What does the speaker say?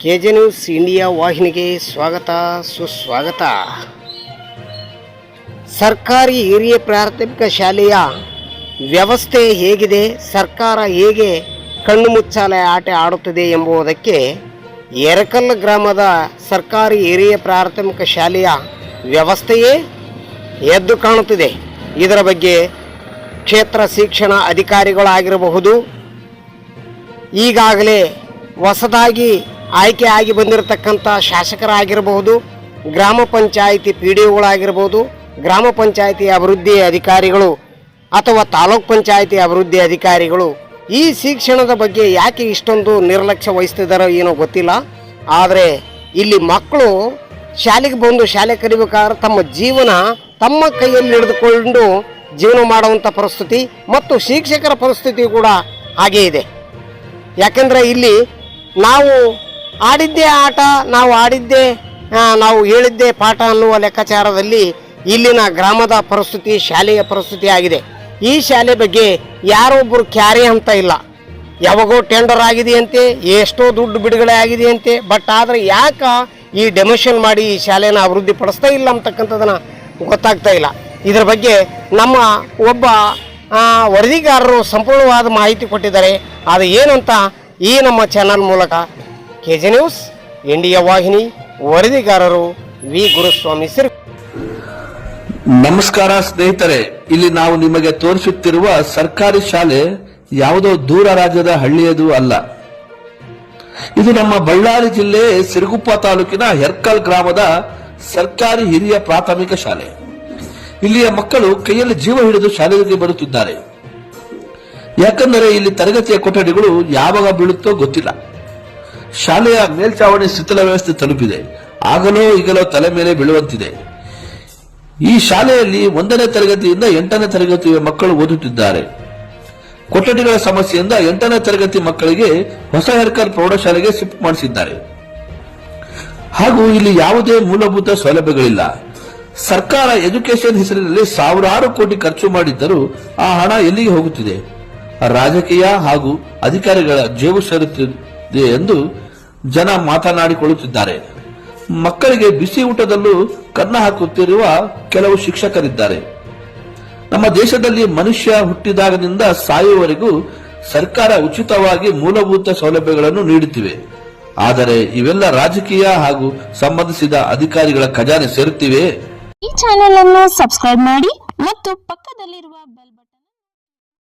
K J news India ವಾಹಿನಿಗೆ ಸ್ವಾಗತ, ಸುಸ್ವಾಗತ. ಸರ್ಕಾರಿ ಹಿರಿಯ ಪ್ರಾಥಮಿಕ ಶಾಲೆಯ ವ್ಯವಸ್ಥೆ ಹೇಗಿದೆ, ಸರ್ಕಾರ ಹೇಗೆ ಕಣ್ಣು ಮುಚ್ಚಾಲೆ ಆಟ ಆಡುತ್ತಿದೆ ಎಂಬುದಕ್ಕೆ ಎರಕಲ್ ಗ್ರಾಮದ ಸರ್ಕಾರಿ ಹಿರಿಯ ಪ್ರಾಥಮಿಕ ಶಾಲೆಯ ವ್ಯವಸ್ಥೆಯೇ ಎದ್ದು ಕಾಣುತ್ತಿದೆ. ಇದರ ಬಗ್ಗೆ ಕ್ಷೇತ್ರ ಶಿಕ್ಷಣ ಅಧಿಕಾರಿಗಳಾಗಿರಬಹುದು. ಈಗಾಗಲೇ ಹೊಸದಾಗಿ ಆಯ್ಕೆ ಆಗಿ ಬಂದಿರತಕ್ಕಂಥ ಶಾಸಕರಾಗಿರಬಹುದು, ಗ್ರಾಮ ಪಂಚಾಯಿತಿ ಪಿ ಡಿ ಒಗಳಾಗಿರ್ಬೋದು ಗ್ರಾಮ ಪಂಚಾಯಿತಿ ಅಭಿವೃದ್ಧಿ ಅಧಿಕಾರಿಗಳು ಅಥವಾ ತಾಲೂಕ್ ಪಂಚಾಯಿತಿ ಅಭಿವೃದ್ಧಿ ಅಧಿಕಾರಿಗಳು ಈ ಶಿಕ್ಷಣದ ಬಗ್ಗೆ ಯಾಕೆ ಇಷ್ಟೊಂದು ನಿರ್ಲಕ್ಷ್ಯ ವಹಿಸ್ತಿದ್ದಾರೋ ಏನೋ ಗೊತ್ತಿಲ್ಲ. ಆದರೆ ಇಲ್ಲಿ ಮಕ್ಕಳು ಶಾಲೆಗೆ ಬಂದು ಶಾಲೆ ಕಲಿಬೇಕಾದ್ರೆ ತಮ್ಮ ಜೀವನ ತಮ್ಮ ಕೈಯಲ್ಲಿ ಹಿಡಿದುಕೊಂಡು ಜೀವನ ಮಾಡುವಂಥ ಪರಿಸ್ಥಿತಿ ಮತ್ತು ಶಿಕ್ಷಕರ ಪರಿಸ್ಥಿತಿ ಕೂಡ ಹಾಗೇ ಇದೆ. ಯಾಕೆಂದರೆ ಇಲ್ಲಿ ನಾವು ಆಡಿದ್ದೇ ಆಟ, ನಾವು ಆಡಿದ್ದೇ ನಾವು ಹೇಳಿದ್ದೇ ಪಾಠ ಅನ್ನುವ ಲೆಕ್ಕಾಚಾರದಲ್ಲಿ ಇಲ್ಲಿನ ಗ್ರಾಮದ ಪರಿಸ್ಥಿತಿ, ಶಾಲೆಯ ಪರಿಸ್ಥಿತಿ ಆಗಿದೆ. ಈ ಶಾಲೆ ಬಗ್ಗೆ ಯಾರೊಬ್ಬರು ಕ್ಯಾರಿ ಅಂತ ಇಲ್ಲ. ಯಾವಾಗೋ ಟೆಂಡರ್ ಆಗಿದೆಯಂತೆ, ಎಷ್ಟೋ ದುಡ್ಡು ಬಿಡುಗಡೆ ಆಗಿದೆಯಂತೆ ಬಟ್ ಆದರೆ ಯಾಕ ಈ ಡೆಮೋಷನ್ ಮಾಡಿ ಈ ಶಾಲೆನ ಅಭಿವೃದ್ಧಿ ಪಡಿಸ್ತಾ ಇಲ್ಲ ಅಂತಕ್ಕಂಥದ್ದನ್ನು ಗೊತ್ತಾಗ್ತಾ ಇಲ್ಲ. ಇದರ ಬಗ್ಗೆ ನಮ್ಮ ಒಬ್ಬ ವರದಿಗಾರರು ಸಂಪೂರ್ಣವಾದ ಮಾಹಿತಿ ಕೊಟ್ಟಿದ್ದಾರೆ. ಅದು ಏನಂತ ಈ ನಮ್ಮ ಚಾನಲ್ ಮೂಲಕ ಕೆ ಜೆ ನ್ಯೂಸ್ ಇಂಡಿಯಾ ವಾಹಿನಿ, ವರದಿಗಾರರು ವಿ. ಗುರುಸ್ವಾಮಿ ಸಿರ್ ನಮಸ್ಕಾರ ಸ್ನೇಹಿತರೆ, ಇಲ್ಲಿ ನಾವು ನಿಮಗೆ ತೋರಿಸುತ್ತಿರುವ ಸರ್ಕಾರಿ ಶಾಲೆ ಯಾವುದೋ ದೂರ ರಾಜ್ಯದ ಹಳ್ಳಿಯದು ಅಲ್ಲ. ಇದು ನಮ್ಮ ಬಳ್ಳಾರಿ ಜಿಲ್ಲೆ ಸಿರುಗುಪ್ಪ ತಾಲೂಕಿನ ಹೆರ್ಕಲ್ ಗ್ರಾಮದ ಸರ್ಕಾರಿ ಹಿರಿಯ ಪ್ರಾಥಮಿಕ ಶಾಲೆ. ಇಲ್ಲಿಯ ಮಕ್ಕಳು ಕೈಯಲ್ಲಿ ಜೀವ ಹಿಡಿದು ಶಾಲೆಗೆ ಬರುತ್ತಿದ್ದಾರೆ. ಯಾಕಂದರೆ ಇಲ್ಲಿ ತರಗತಿಯ ಕೊಠಡಿಗಳು ಯಾವಾಗ ಬೀಳುತ್ತೋ ಗೊತ್ತಿಲ್ಲ. ಶಾಲೆಯ ಮೇಲ್ಚಾವಣಿ ಶಿಥಿಲ ವ್ಯವಸ್ಥೆ ತಲುಪಿದೆ. ಆಗಲೋ ಈಗಲೋ ತಲೆ ಮೇಲೆ ಬೀಳುವಂತಿದೆ. ಈ ಶಾಲೆಯಲ್ಲಿ ಒಂದನೇ ತರಗತಿಯಿಂದ ಎಂಟನೇ ತರಗತಿಯ ಮಕ್ಕಳು ಓದುತ್ತಿದ್ದಾರೆ. ಕೊಠಡಿಗಳ ಸಮಸ್ಯೆಯಿಂದ ಎಂಟನೇ ತರಗತಿ ಮಕ್ಕಳಿಗೆ ಹೊಸ ಹೆರ್ಕಲ್ ಪ್ರೌಢಶಾಲೆಗೆ ಶಿಫ್ಟ್ ಮಾಡಿಸಿದ್ದಾರೆ. ಹಾಗೂ ಇಲ್ಲಿ ಯಾವುದೇ ಮೂಲಭೂತ ಸೌಲಭ್ಯಗಳಿಲ್ಲ. ಸರ್ಕಾರ ಎಜುಕೇಶನ್ ಹೆಸರಿನಲ್ಲಿ ಸಾವಿರಾರು ಕೋಟಿ ಖರ್ಚು ಮಾಡಿದ್ದರೂ ಆ ಹಣ ಎಲ್ಲಿಗೆ ಹೋಗುತ್ತಿದೆ? ರಾಜಕೀಯ ಹಾಗೂ ಅಧಿಕಾರಿಗಳ ಜೇಬು ಸೇರುತ್ತಿದೆ ಎಂದು ಜನ ಮಾತನಾಡಿಕೊಳ್ಳುತ್ತಿದ್ದಾರೆ. ಮಕ್ಕಳಿಗೆ ಬಿಸಿ ಊಟದಲ್ಲೂ ಕನ್ನ ಹಾಕುತ್ತಿರುವ ಕೆಲವು ಶಿಕ್ಷಕರಿದ್ದಾರೆ. ನಮ್ಮ ದೇಶದಲ್ಲಿ ಮನುಷ್ಯ ಹುಟ್ಟಿದಾಗದಿಂದ ಸಾಯುವವರೆಗೂ ಸರ್ಕಾರ ಉಚಿತವಾಗಿ ಮೂಲಭೂತ ಸೌಲಭ್ಯಗಳನ್ನು ನೀಡುತ್ತಿವೆ. ಆದರೆ ಇವೆಲ್ಲ ರಾಜಕೀಯ ಹಾಗೂ ಸಂಬಂಧಿಸಿದ ಅಧಿಕಾರಿಗಳ ಖಜಾನೆ ಸೇರುತ್ತಿವೆ. ಈ ಚಾನೆಲ್ ಅನ್ನು ಸಬ್ಸ್ಕ್ರೈಬ್ ಮಾಡಿ ಮತ್ತು ಪಕ್ಕದಲ್ಲಿರುವ ಬೆಲ್